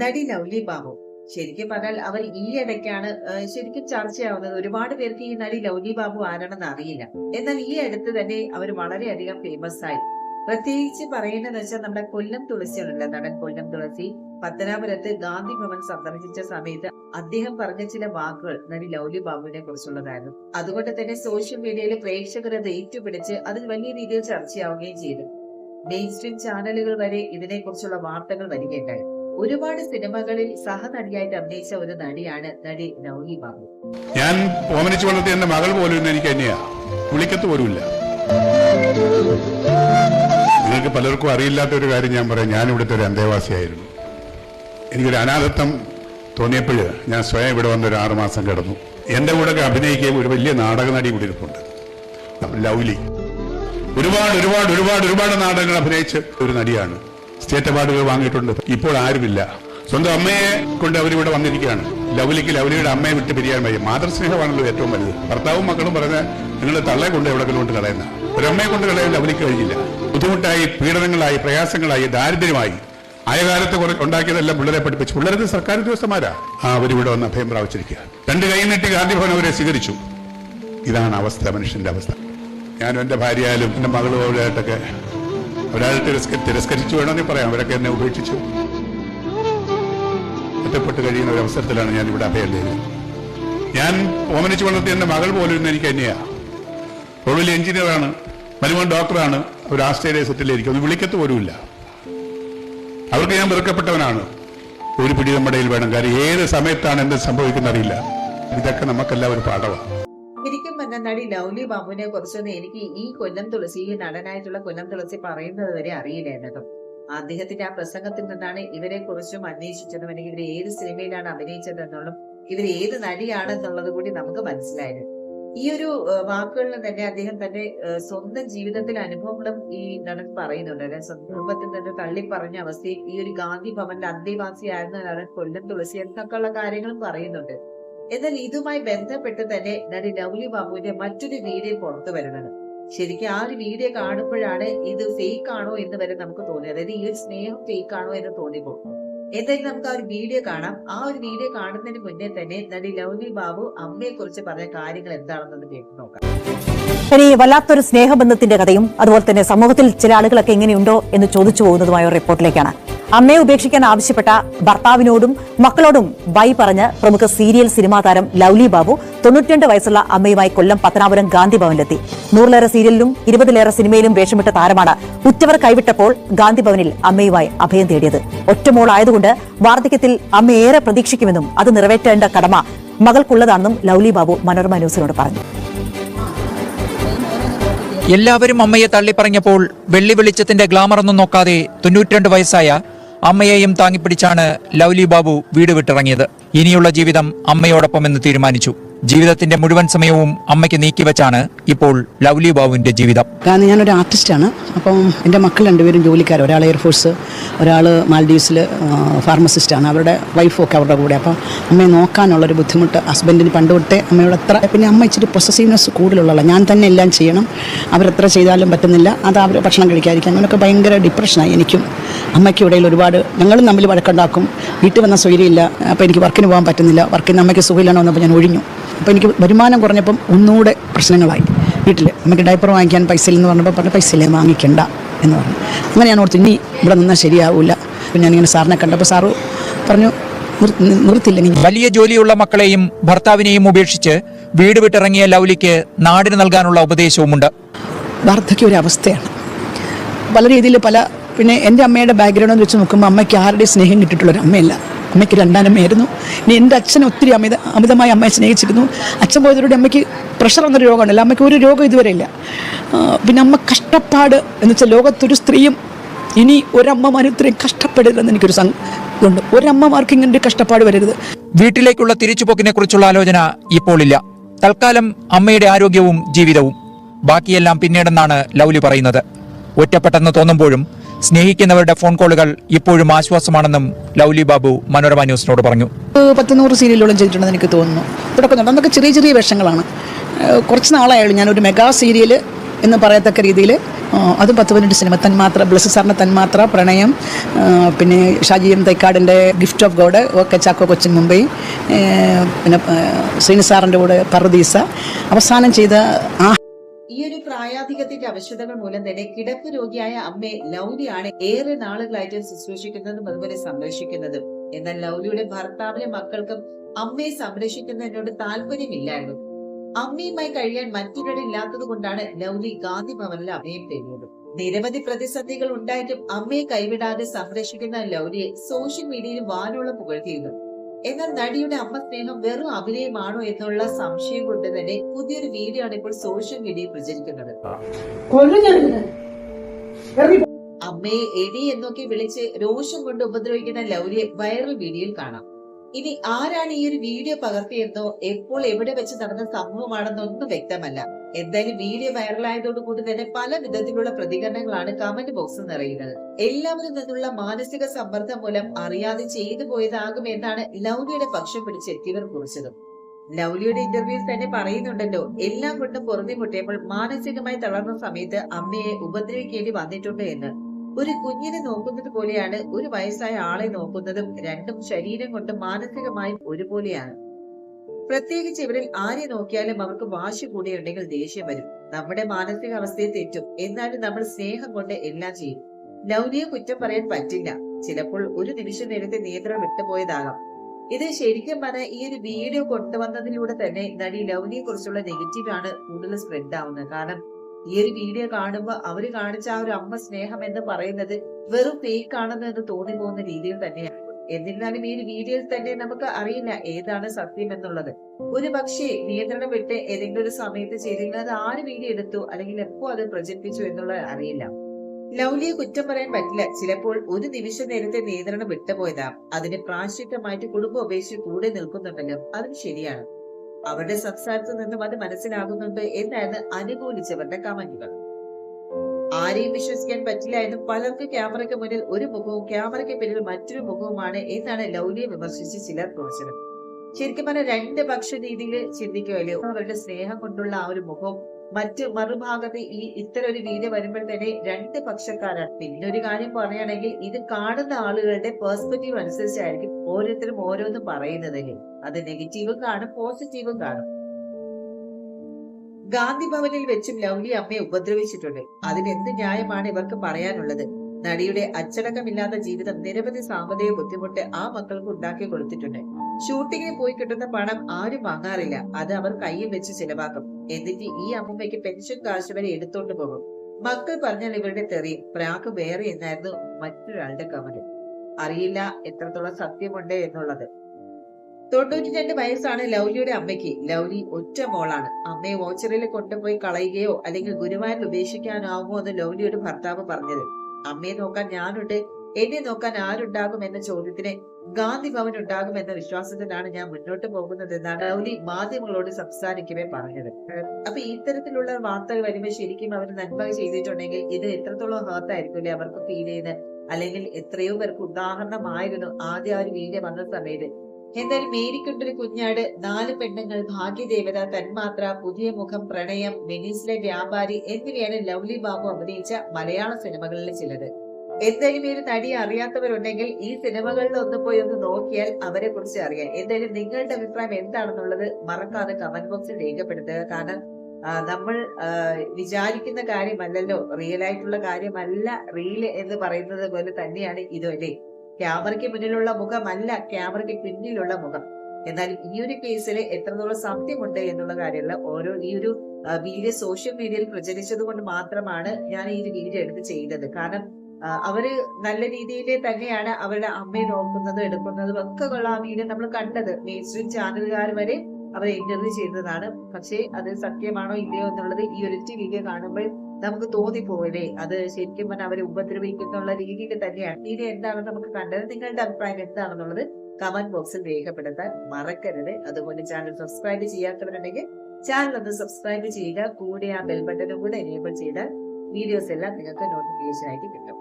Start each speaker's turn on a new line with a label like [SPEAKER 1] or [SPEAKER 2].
[SPEAKER 1] നടി ലൗലി ബാബു. ശരിക്കും പറഞ്ഞാൽ അവർ ഈ ഇടയ്ക്കാണ് ശരിക്കും ചർച്ചയാവുന്നത്. ഒരുപാട് പേർക്ക് ഈ നടി ലൗലി ബാബു ആരാണെന്ന് അറിയില്ല. എന്നാൽ ഈ അടുത്ത് തന്നെ അവർ വളരെയധികം ഫേമസ് ആയി. പ്രത്യേകിച്ച് പറയേണ്ടതെന്ന് വെച്ചാൽ നമ്മുടെ കൊല്ലം തുളസി ഉണ്ടല്ലോ നടൻ കൊല്ലം തുളസി. പത്തനാപുരത്ത് ഗാന്ധി ഭവൻ സന്ദർശിച്ച സമയത്ത് അദ്ദേഹം പറഞ്ഞ ചില വാക്കുകൾ നടി ലൗലി ബാബുവിനെ കുറിച്ചുള്ളതായിരുന്നു. അതുകൊണ്ട് തന്നെ സോഷ്യൽ മീഡിയയിൽ പ്രേക്ഷകർ അത് ഏറ്റുപിടിച്ച് അത് വലിയ രീതിയിൽ ചർച്ചയാവുകയും ചെയ്തു. മെയിൻ സ്ട്രീം ചാനലുകൾ വരെ ഇതിനെക്കുറിച്ചുള്ള വാർത്തകൾ വരികയുണ്ടായി. ഒരുപാട് സിനിമകളിൽ സഹനടിയായിട്ട് അഭിനയിച്ച ഒരു നടിയാണ് നടി നൗഹി ബാബു.
[SPEAKER 2] ഞാൻ ഓമനിച്ചു വളർത്തിയ എന്റെ മകൾ പോലും എനിക്ക് തന്നെയാ വിളിക്കത്ത് പോലുമില്ല. നിങ്ങൾക്ക് പലർക്കും അറിയില്ലാത്ത ഒരു കാര്യം ഞാൻ പറയാം. ഞാൻ ഇവിടുത്തെ ഒരു അന്തേവാസിയായിരുന്നു. എനിക്കൊരു അനാഥത്വം തോന്നിയപ്പോൾ ഞാൻ സ്വയം ഇവിടെ വന്ന് ഒരു ആറുമാസം കിടന്നു. എന്റെ കൂടെ അഭിനയിക്കുകയും ഒരു വലിയ നാടക നടി കൂടി ഇരിപ്പുണ്ട്. ലൗലി. ഒരുപാട് ഒരുപാട് ഒരുപാട് ഒരുപാട് നാടകങ്ങൾ അഭിനയിച്ച് ഒരു നടിയാണ്. സ്റ്റേറ്റ് അവാർഡുകൾ വാങ്ങിയിട്ടുണ്ട്. ഇപ്പോൾ ആരുമില്ല. സ്വന്തം അമ്മയെ കൊണ്ട് അവരിവിടെ വന്നിരിക്കുകയാണ്. ലവലിക്ക് ലവലിയുടെ അമ്മയെ വിട്ട് പിരിയാൻ വയ്യ. മാതൃസ്നേഹമാണല്ലോ ഏറ്റവും വലുത്. ഭർത്താവും മക്കളും പറഞ്ഞ നിങ്ങൾ തള്ളെ കൊണ്ട് എവിടെ കൊണ്ട് കളയുന്ന? ഒരമ്മയെ കൊണ്ട് കളയാൻ ലവലിക്ക് കഴിഞ്ഞില്ല. ബുദ്ധിമുട്ടായി പീഡനങ്ങളായി പ്രയാസങ്ങളായി ദാരിദ്ര്യമായി. ആയ കാലത്ത് കുറെ ഉണ്ടാക്കിയതെല്ലാം പിള്ളേരെ പഠിപ്പിച്ചു. പിള്ളേരത് സർക്കാർ ഉദ്യോഗസ്ഥന്മാരാ? ആ അവരിവിടെ വന്ന് അഭയം പ്രാപിച്ചിരിക്കുക രണ്ട് കൈ നീട്ടി ഗാന്ധിഭവൻ അവരെ സ്വീകരിച്ചു. ഇതാണ് അവസ്ഥ മനുഷ്യന്റെ അവസ്ഥ. ഞാനും എന്റെ ഭാര്യയായാലും എന്റെ മകളും അവരായിട്ടൊക്കെ അവരാൾ തിരസ്ക തിരസ്കരിച്ചു വേണമെന്ന് പറയാം. അവരൊക്കെ എന്നെ ഉപേക്ഷിച്ചു. ഒറ്റപ്പെട്ട് കഴിയുന്ന ഒരു അവസരത്തിലാണ് ഞാൻ ഇവിടെ അഭയം ഞാൻ ഓമനിച്ചു വളർത്തിയ എന്റെ മകൾ പോലും ഇന്ന് എനിക്ക് തന്നെയാ അവൾ വലിയ എഞ്ചിനീയറാണ് മരുമോൻ ഡോക്ടറാണ് അവർ ആസ്ട്രേലിയ സെറ്റിലായിരിക്കും ഒന്ന് വിളിക്കത്ത് പോലുമില്ല. അവർക്ക് ഞാൻ വെറുക്കപ്പെട്ടവനാണ്. ഒരു പിടി നമ്മുടെ വേണം. കാര്യം ഏത് സമയത്താണ് എന്ത് സംഭവിക്കുന്ന അറിയില്ല ഇതൊക്കെ നമുക്കെല്ലാം ഒരു പാഠമാണ്
[SPEAKER 1] നടി ലൗലി ബാബുവിനെ കുറിച്ചൊന്നും എനിക്ക് ഈ കൊല്ലം തുളസി ഈ നടനായിട്ടുള്ള കൊല്ലം തുളസി പറയുന്നത് വരെ അറിയില്ലായിരുന്നു അദ്ദേഹത്തിന്റെ ആ പ്രസംഗത്തിൽ നിന്നാണ് ഇവരെ കുറിച്ചും അന്വേഷിച്ചതും അല്ലെങ്കിൽ ഇവർ ഏത് സിനിമയിലാണ് അഭിനയിച്ചതെന്നുള്ളതും ഇവർ ഏത് നടിയാണെന്നുള്ളത് കൂടി നമുക്ക് മനസ്സിലായത്. ഈ ഒരു വാക്കുകളിൽ തന്നെ അദ്ദേഹം തന്റെ സ്വന്തം ജീവിതത്തിലെ അനുഭവങ്ങളും ഈ നടൻ പറയുന്നുണ്ട്. അല്ലെ നിന്ന് തള്ളി പറഞ്ഞ അവസ്ഥയും ഈ ഒരു ഗാന്ധി ഭവന്റെ അന്തേവാസിയായിരുന്ന നടൻ കൊല്ലം തുളസി എന്നൊക്കെയുള്ള കാര്യങ്ങളും പറയുന്നുണ്ട്. എന്നാൽ ഇതുമായി ബന്ധപ്പെട്ട് തന്നെ നടി ലൗലി ബാബുവിന്റെ മറ്റൊരു വീഡിയോ പുറത്തു വരുന്നത് ശരിക്കും ആ ഒരു വീഡിയോ കാണുമ്പോഴാണ് ഇത് ഫേക്ക് ആണോ എന്ന് വരെ നമുക്ക് തോന്നി അതായത് ഈ ഒരു സ്നേഹം ഫേക്ക് ആണോ എന്ന് തോന്നിപ്പോ എന്തായാലും നമുക്ക് ആ ഒരു വീഡിയോ കാണാം. ആ ഒരു വീഡിയോ കാണുന്നതിന് മുന്നേ തന്നെ നടി ലൗലി ബാബു അമ്മയെ കുറിച്ച് പറഞ്ഞ കാര്യങ്ങൾ എന്താണെന്നത് കേട്ടു നോക്കാം.
[SPEAKER 3] ഇനി വല്ലാത്തൊരു സ്നേഹബന്ധത്തിന്റെ കഥയും അതുപോലെ തന്നെ സമൂഹത്തിൽ ചില ആളുകളൊക്കെ എങ്ങനെയുണ്ടോ എന്ന് ചോദിച്ചു പോകുന്നതുമായ ഒരു റിപ്പോർട്ടിലേക്കാണ്. അമ്മയെ ഉപേക്ഷിക്കാൻ ആവശ്യപ്പെട്ട ഭർത്താവിനോടും മക്കളോടും ബൈ പറഞ്ഞ് പ്രമുഖ സീരിയൽ സിനിമാ താരം ലൗലി ബാബു തൊണ്ണൂറ്റിരണ്ട് വയസ്സുള്ള അമ്മയുമായി കൊല്ലം പത്തനാപുരം ഗാന്ധിഭവനിലെത്തി നൂറിലേറെ സീരിയലിലും ഇരുപതിലേറെ സിനിമയിലും വേഷമിട്ട താരമാണ് ഉറ്റവർ കൈവിട്ടപ്പോൾ ഗാന്ധിഭവനിൽ അമ്മയുമായി അഭയം തേടിയത്. ഒറ്റമോളായതുകൊണ്ട് വാർദ്ധക്യത്തിൽ അമ്മ ഏറെ പ്രതീക്ഷിക്കുമെന്നും അത് നിറവേറ്റേണ്ട കടമ മകൾക്കുള്ളതാണെന്നും ലൗലി ബാബു മനോരമ ന്യൂസിനോട് പറഞ്ഞു.
[SPEAKER 4] എല്ലാവരും അമ്മയെ തള്ളിപ്പറഞ്ഞപ്പോൾ വെള്ളി വെളിച്ചത്തിന്റെ ഗ്ലാമറൊന്നും നോക്കാതെ തൊണ്ണൂറ്റിരണ്ട് വയസ്സായ അമ്മയെയും താങ്ങിപ്പിടിച്ചാണ് ലൗലി ബാബു വീട് വിട്ടിറങ്ങിയത്. ഇനിയുള്ള ജീവിതം അമ്മയോടൊപ്പം എന്ന് തീരുമാനിച്ചു. ജീവിതത്തിന്റെ മുഴുവൻ സമയവും അമ്മയ്ക്ക് നീക്കിവെച്ചാണ് ഇപ്പോൾ ലൗലി ബാബുവിന്റെ ജീവിതം.
[SPEAKER 5] കാരണം ഞാനൊരു ആർട്ടിസ്റ്റാണ് അപ്പം എന്റെ മക്കൾ രണ്ടുപേരും ജോലിക്കാർ ഒരാൾ എയർഫോഴ്സ് ഒരാൾ മാൽഡീവ്സിൽ ഫാർമസിസ്റ്റാണ് അവരുടെ വൈഫൊക്കെ അവരുടെ കൂടെ. അപ്പം അമ്മയെ നോക്കാനുള്ളൊരു ബുദ്ധിമുട്ട് ഹസ്ബൻഡിന് പണ്ട് തൊട്ടേ അമ്മയോട് എത്ര പിന്നെ അമ്മ ഇച്ചിരി പൊസസീവ്നെസ് കൂടുതലുള്ള ഞാൻ തന്നെ എല്ലാം ചെയ്യണം. അവരെത്ര ചെയ്താലും പറ്റുന്നില്ല. അത് അവർ ഭക്ഷണം കഴിക്കാതിരിക്കും. അങ്ങനെയൊക്കെ ഭയങ്കര ഡിപ്രഷനായി എനിക്കും. അമ്മയ്ക്കും ഇടയിൽ ഒരുപാട് ഞങ്ങളും തമ്മിൽ വഴക്കുണ്ടാക്കും. വീട്ടിൽ വന്ന സ്വൈര്യമില്ല. അപ്പോൾ എനിക്ക് വർക്കിന് പോകാൻ പറ്റുന്നില്ല. വർക്കിന് അമ്മയ്ക്ക് സുഖമില്ലാണോ വന്നപ്പോൾ ഞാൻ ഒഴിഞ്ഞു. അപ്പോൾ എനിക്ക് വരുമാനം കുറഞ്ഞപ്പം ഒന്നുകൂടെ പ്രശ്നങ്ങളായി. വീട്ടിൽ നമുക്ക് ഡയപ്പർ വാങ്ങിക്കാൻ പൈസ ഇല്ലെന്ന് പറഞ്ഞപ്പോൾ പറഞ്ഞ പൈസ ഇല്ലേ വാങ്ങിക്കണ്ട എന്ന് പറഞ്ഞു. അങ്ങനെ ഞാൻ ഓർത്തു ഇനി ഇവിടെ നിന്നാൽ ശരിയാവില്ല അപ്പം ഞാനിങ്ങനെ സാറിനെ കണ്ടപ്പോൾ സാറു പറഞ്ഞു "നിർ- നിർത്തില്ല
[SPEAKER 4] വലിയ ജോലിയുള്ള മക്കളെയും ഭർത്താവിനെയും ഉപേക്ഷിച്ച് വീട് വിട്ടിറങ്ങിയ ലൗലിക്ക് നാടിന് നൽകാനുള്ള ഉപദേശവുമുണ്ട്.
[SPEAKER 5] വാർദ്ധക്യ ഒരു അവസ്ഥയാണ്. പല രീതിയിൽ പല പിന്നെ എന്റെ അമ്മയുടെ ബാക്ക്ഗ്രൗണ്ട് വെച്ച് നോക്കുമ്പോൾ അമ്മയ്ക്ക് ആരുടെയും സ്നേഹം കിട്ടിയിട്ടുള്ളൊരു അമ്മയല്ല. അമ്മയ്ക്ക് രണ്ടാനമ്മയായിരുന്നു. ഇനി എന്റെ അച്ഛൻ ഒത്തിരി അമിത അമിതമായി അമ്മയെ സ്നേഹിച്ചിരുന്നു അച്ഛൻ പോയതോടെ അമ്മയ്ക്ക് പ്രഷർ എന്നൊരു രോഗമുണ്ടല്ലോ. അമ്മയ്ക്ക് ഒരു രോഗം ഇതുവരെ ഇല്ല. പിന്നെ അമ്മ കഷ്ടപ്പാട് എന്ന് വെച്ചാൽ ലോകത്തൊരു സ്ത്രീയും ഇനി ഒരമ്മമാരും ഇത്രയും കഷ്ടപ്പെടരുതെന്ന് എനിക്കൊരു സം ഇതുണ്ട്. ഒരമ്മമാർക്ക് ഇങ്ങനെ ഒരു കഷ്ടപ്പാട് വരരുത്.
[SPEAKER 4] വീട്ടിലേക്കുള്ള തിരിച്ചുപോക്കിനെ കുറിച്ചുള്ള ആലോചന ഇപ്പോൾ ഇല്ല. തൽക്കാലം അമ്മയുടെ ആരോഗ്യവും ജീവിതവും. ബാക്കിയെല്ലാം പിന്നീടെന്നാണ് ലൗലി പറയുന്നത്. ഒറ്റപ്പെട്ടെന്ന് തോന്നുമ്പോഴും സ്നേഹിക്കുന്നവരുടെ ഫോൺ കോളുകൾ ഇപ്പോഴും ആശ്വാസമാണെന്നും ലൗലി ബാബു മനോരമ ന്യൂസിനോട് പറഞ്ഞു.
[SPEAKER 5] പത്തുനൂറ് പത്ത് നൂറ് സീരിയലോളം ചെയ്തിട്ടുണ്ടെന്ന് എനിക്ക് തോന്നുന്നു. തുടക്കുന്നുണ്ട് അതൊക്കെ ചെറിയ ചെറിയ വേഷങ്ങളാണ്. കുറച്ച് നാളായുള്ളൂ ഞാനൊരു മെഗാ സീരിയൽ എന്ന് പറയത്തക്ക രീതിയിൽ അത് പത്ത് പതിനെട്ട് സിനിമ. തന്മാത്ര ബ്ലസ് സാറിന്റെ തന്മാത്ര പ്രണയം പിന്നെ ഷാജി എം തൈക്കാടിന്റെ ഗിഫ്റ്റ് ഓഫ് ഗോഡ് ഒക്കെ ചാക്കോ കൊച്ചിൻ മുംബൈ പിന്നെ ശ്രീനി സാറിന്റെ കൂടെ പർദീസ. അവസാനം ചെയ്ത ആ
[SPEAKER 1] ഈ ഒരു പ്രായാധികത്തിന്റെ അവശ്യതകൾ മൂലം തന്നെ കിടപ്പ് രോഗിയായ അമ്മയെ ലൗലിയാണ് ഏറെ നാളുകളായിട്ട് ശുശ്രൂഷിക്കുന്നതും അതുപോലെ സംരക്ഷിക്കുന്നതും. എന്നാൽ ലൗലിയുടെ ഭർത്താവിനും മക്കൾക്കും അമ്മയെ സംരക്ഷിക്കുന്നതിനോട് താല്പര്യമില്ലായിരുന്നു. അമ്മയുമായി കഴിയാൻ മറ്റൊരിടമില്ലാത്തത് കൊണ്ടാണ് ലൗലി ഗാന്ധി ഭവനിൽ അമ്മയും തേടിയത്. നിരവധി പ്രതിസന്ധികൾ ഉണ്ടായിട്ടും അമ്മയെ കൈവിടാതെ സംരക്ഷിക്കുന്ന ലൗലിയെ സോഷ്യൽ മീഡിയയിൽ വാനോളം പുകഴ്ത്തിയിരുന്നു. എന്നാൽ നടിയുടെ അമ്മ സ്നേഹം വെറും അഭിനയമാണോ എന്നുള്ള സംശയം കൊണ്ട് തന്നെ പുതിയൊരു വീഡിയോ ആണ് ഇപ്പോൾ സോഷ്യൽ മീഡിയയിൽ പ്രചരിക്കുന്നത്. അമ്മയെ എടി എന്നൊക്കെ വിളിച്ച് രോഷം കൊണ്ട് ഉപദ്രവിക്കുന്ന ലൗലിയെ വൈറൽ വീഡിയോയിൽ കാണാം. ഇനി ആരാണ് ഈ ഒരു വീഡിയോ പകർത്തിയെന്നോ എപ്പോൾ എവിടെ വെച്ച് നടന്ന സംഭവമാണെന്നോ ഒന്നും വ്യക്തമല്ല. എന്തായാലും വീഡിയോ വൈറലായതോട് കൂടി തന്നെ പല വിധത്തിലുള്ള പ്രതികരണങ്ങളാണ് കമന്റ് ബോക്സിൽ നിറയുന്നത്. എല്ലാവരിൽ നിന്നുള്ള മാനസിക സമ്മർദ്ദം മൂലം അറിയാതെ ചെയ്തു പോയതാകും എന്നാണ് ലൗലിയുടെ പക്ഷം പിടിച്ചെത്തിയവർ കുറിച്ചത്. ലൗലിയുടെ ഇന്റർവ്യൂവിൽ തന്നെ പറയുന്നുണ്ടല്ലോ എല്ലാം കൊണ്ടും പൊറുതിമുട്ടിയപ്പോൾ മാനസികമായി തളർന്ന സമയത്ത് അമ്മയെ ഉപദ്രവിക്കേണ്ടി വന്നിട്ടുണ്ട് എന്ന്. ഒരു കുഞ്ഞിനെ നോക്കുന്നത് പോലെയാണ് ഒരു വയസ്സായ ആളെ നോക്കുന്നതും രണ്ടും ശരീരം കൊണ്ട് മാനസികമായും ഒരുപോലെയാണ്. പ്രത്യേകിച്ച് ഇവരിൽ ആരെ നോക്കിയാലും അവർക്ക് വാശി കൂടിയുണ്ടെങ്കിൽ ദേഷ്യം വരും. നമ്മുടെ മാനസിക മാനസികാവസ്ഥയെ തെറ്റും. എന്നാലും നമ്മൾ സ്നേഹം കൊണ്ട് എല്ലാം ചെയ്യും. ലൗലിയെ കുറ്റം പറയാൻ പറ്റില്ല. ചിലപ്പോൾ ഒരു നിമിഷ നേരത്തെ നിയന്ത്രണം വിട്ടുപോയതാകാം ഇത് ശരിക്കും പറഞ്ഞാൽ ഈ ഒരു വീഡിയോ കൊണ്ടുവന്നതിലൂടെ തന്നെ നടി ലൗലിയെ കുറിച്ചുള്ള നെഗറ്റീവ് ആണ് കൂടുതൽ സ്പ്രെഡ് ആവുന്നത്. കാരണം ഈ ഒരു വീഡിയോ കാണുമ്പോൾ അവർ കാണിച്ച ആ ഒരു അമ്മ സ്നേഹം എന്ന് പറയുന്നത് വെറും ഫേക്ക് ആണെന്ന് തോന്നി പോകുന്ന രീതിയിൽ തന്നെയാണ്. എന്നിരുന്നാലും ഈ വീഡിയോയിൽ തന്നെ നമുക്ക് അറിയില്ല ഏതാണ് സത്യം എന്നുള്ളത്. ഒരു പക്ഷേ നിയന്ത്രണം വിട്ട് ഏതെങ്കിലും ഒരു സമയത്ത് ചെയ്തെങ്കിൽ അത് ആര് വീഡിയോ എടുത്തു അല്ലെങ്കിൽ എപ്പോ അത് പ്രചരിപ്പിച്ചു എന്നുള്ളത് അറിയില്ല. ലൗലിയെ കുറ്റം പറയാൻ പറ്റില്ല. ചിലപ്പോൾ ഒരു നിമിഷ നേരത്തെ നിയന്ത്രണം വിട്ടുപോയതാ അതിന് പ്രാശ്ചിത്തമായിട്ട് കുടുംബം ഉപേക്ഷിച്ച് കൂടെ നിൽക്കുന്നുണ്ടല്ലോ. അതും ശരിയാണ്. അവരുടെ സംസാരത്തിൽ നിന്നും അത് മനസ്സിലാകുന്നുണ്ട് എന്നാണ് അനുകൂലിച്ചവരുടെ കമന്റുകൾ. ആരെയും വിശ്വസിക്കാൻ പറ്റില്ല എന്നും പലർക്ക് ക്യാമറയ്ക്ക് മുന്നിൽ ഒരു മുഖവും ക്യാമറയ്ക്ക് പിന്നിൽ മറ്റൊരു മുഖവുമാണ് എന്നാണ് ലൗലിയെ വിമർശിച്ച് ചിലർ കുറിച്ചത്. ശരിക്കും പറഞ്ഞാൽ രണ്ട് പക്ഷ രീതിയിൽ ചിന്തിക്കുമല്ലോ? അവരുടെ സ്നേഹം കൊണ്ടുള്ള ആ ഒരു മുഖം മറ്റ് മറുഭാഗത്ത് ഈ ഇത്തരം ഒരു വീഡിയോ വരുമ്പോൾ തന്നെ രണ്ട് പക്ഷക്കാരാണ്. പിന്നെ ഒരു കാര്യം പറയുകയാണെങ്കിൽ ഇത് കാണുന്ന ആളുകളുടെ പേഴ്സ്പെക്റ്റീവ് അനുസരിച്ചായിരിക്കും ഓരോരുത്തരും ഓരോന്നും പറയുന്നതല്ലേ അത് നെഗറ്റീവും കാണും പോസിറ്റീവും കാണും. ഗാന്ധി ഭവനിൽ വെച്ചും ലൗലി അമ്മയെ ഉപദ്രവിച്ചിട്ടുണ്ട്. അതിന് എന്ത് ന്യായമാണ് ഇവർക്ക് പറയാനുള്ളത്? നടിയുടെ അച്ചടക്കമില്ലാത്ത ജീവിതം നിരവധി സാമ്പത്തിക ബുദ്ധിമുട്ട് ആ മക്കൾക്ക് ഉണ്ടാക്കി കൊടുത്തിട്ടുണ്ട്. ഷൂട്ടിങ്ങിന് പോയി കിട്ടുന്ന പണം ആരും വാങ്ങാറില്ല. അത് അവർ കയ്യിൽ വെച്ച് ചിലവാക്കും. എന്നിട്ട് ഈ അമ്മൂമ്മയ്ക്ക് പെൻഷൻ കാശ് വരെ എടുത്തോണ്ട് പോകും. മക്കൾ പറഞ്ഞാൽ ഇവരുടെ തെറി. പ്രാക്ക് വേറെ എന്നായിരുന്നു മറ്റൊരാളുടെ കമന്റ്. അറിയില്ല എത്രത്തോളം സത്യമുണ്ട് എന്നുള്ളത്. തൊണ്ണൂറ്റി രണ്ട് വയസ്സാണ് ലൗലിയുടെ അമ്മയ്ക്ക്. ലൗലി ഒറ്റ മോളാണ്. അമ്മയെ ഓച്ചറയിൽ കൊണ്ടുപോയി കളയുകയോ അല്ലെങ്കിൽ ഗുരുവായൂരിൽ ഉപേക്ഷിക്കാനാവുമോ എന്ന് ലൗലിയുടെ ഭർത്താവ് പറഞ്ഞത്. അമ്മയെ നോക്കാൻ ഞാനുണ്ട്. എന്നെ നോക്കാൻ ആരുണ്ടാകും എന്ന ചോദ്യത്തിന് ഗാന്ധി ഭവൻ ഉണ്ടാകും എന്ന വിശ്വാസത്തിലാണ് ഞാൻ മുന്നോട്ട് പോകുന്നത് എന്നാണ് ലൗലി മാധ്യമങ്ങളോട് സംസാരിക്കവേ പറഞ്ഞത്. അപ്പൊ ഇത്തരത്തിലുള്ള വാർത്തകൾ വരുമ്പോൾ ശരിക്കും അവർ നന്മ ചെയ്തിട്ടുണ്ടെങ്കിൽ ഇത് എത്രത്തോളം ഹേർട്ട് ആയിരിക്കും അവർക്ക് ഫീൽ ചെയ്യുന്നത് അല്ലെങ്കിൽ എത്രയോ പേർക്ക് ഉദാഹരണമായിരുന്നു ആദ്യം ആ ഒരു വീഡിയോ വന്ന സമയത്ത് എന്തായാലും മേരിക്കുണ്ടൊരു കുഞ്ഞാട് നാല് പെണ്ണുങ്ങൾ ഭാഗ്യദേവത തന്മാത്ര പുതിയ മുഖം പ്രണയം വെനീസിലെ വ്യാപാരി എന്നിവയാണ് ലവ്ലി ബാബു അഭിനയിച്ച മലയാള സിനിമകളിലെ ചിലത്. എന്തായാലും ഈ ഒരു നടി അറിയാത്തവരുണ്ടെങ്കിൽ ഈ സിനിമകളിൽ ഒന്ന് പോയി ഒന്ന് നോക്കിയാൽ അവരെ കുറിച്ച് അറിയാം. എന്തായാലും നിങ്ങളുടെ അഭിപ്രായം എന്താണെന്നുള്ളത് മറക്കാതെ കമന്റ് ബോക്സിൽ രേഖപ്പെടുത്തുക. കാരണം നമ്മൾ വിചാരിക്കുന്ന കാര്യമല്ലല്ലോ. റിയൽ ആയിട്ടുള്ള കാര്യമല്ല. റീൽ എന്ന് പറയുന്നത് പോലെ തന്നെയാണ് ഇതും ക്യാമറയ്ക്ക് മുന്നിലുള്ള മുഖമല്ല ക്യാമറയ്ക്ക് പിന്നിലുള്ള മുഖം. എന്നാൽ ഈ ഒരു കേസിൽ എത്രത്തോളം സത്യമുണ്ട് എന്നുള്ള കാര്യങ്ങൾ ഓരോ ഈ ഒരു വീഡിയോ സോഷ്യൽ മീഡിയയിൽ പ്രചരിച്ചത് കൊണ്ട് മാത്രമാണ് ഞാൻ ഈ ഒരു വീഡിയോ എടുത്ത് ചെയ്തത്. കാരണം അവർ നല്ല രീതിയിൽ തന്നെയാണ് അവരുടെ അമ്മയെ നോക്കുന്നതും എടുക്കുന്നതും ഒക്കെ ഉള്ള ആ വീഡിയോ നമ്മൾ കണ്ടത്. മെയിൻ സ്ട്രീം ചാനലുകാർ വരെ അവരെ ഇന്റർവ്യൂ ചെയ്തതാണ്. പക്ഷേ അത് സത്യമാണോ ഇല്ലയോ എന്നുള്ളത് ഈ ഒരു വീഡിയോ കാണുമ്പോൾ നമുക്ക് തോന്നിപ്പോവില്ലേ? അത് ശരിക്കും പറഞ്ഞാൽ അവരെ ഉപദ്രവിക്കുന്നുള്ള രീതിയിൽ തന്നെയാണ്. ഇനി എന്താണെന്ന് നമുക്ക് കണ്ടത്? നിങ്ങളുടെ അഭിപ്രായം എന്താണെന്നുള്ളത് കമന്റ് ബോക്സിൽ രേഖപ്പെടുത്താൻ മറക്കരുത്. അതുപോലെ ചാനൽ സബ്സ്ക്രൈബ് ചെയ്യാത്തവരുണ്ടെങ്കിൽ ചാനൽ ഒന്ന് സബ്സ്ക്രൈബ് ചെയ്യുക. കൂടെ ആ ബെൽ ബട്ടനും കൂടെ എനേബിൾ ചെയ്താൽ വീഡിയോസ് എല്ലാം നിങ്ങൾക്ക് നോട്ടിഫിക്കേഷൻ ആയിട്ട് കിട്ടും.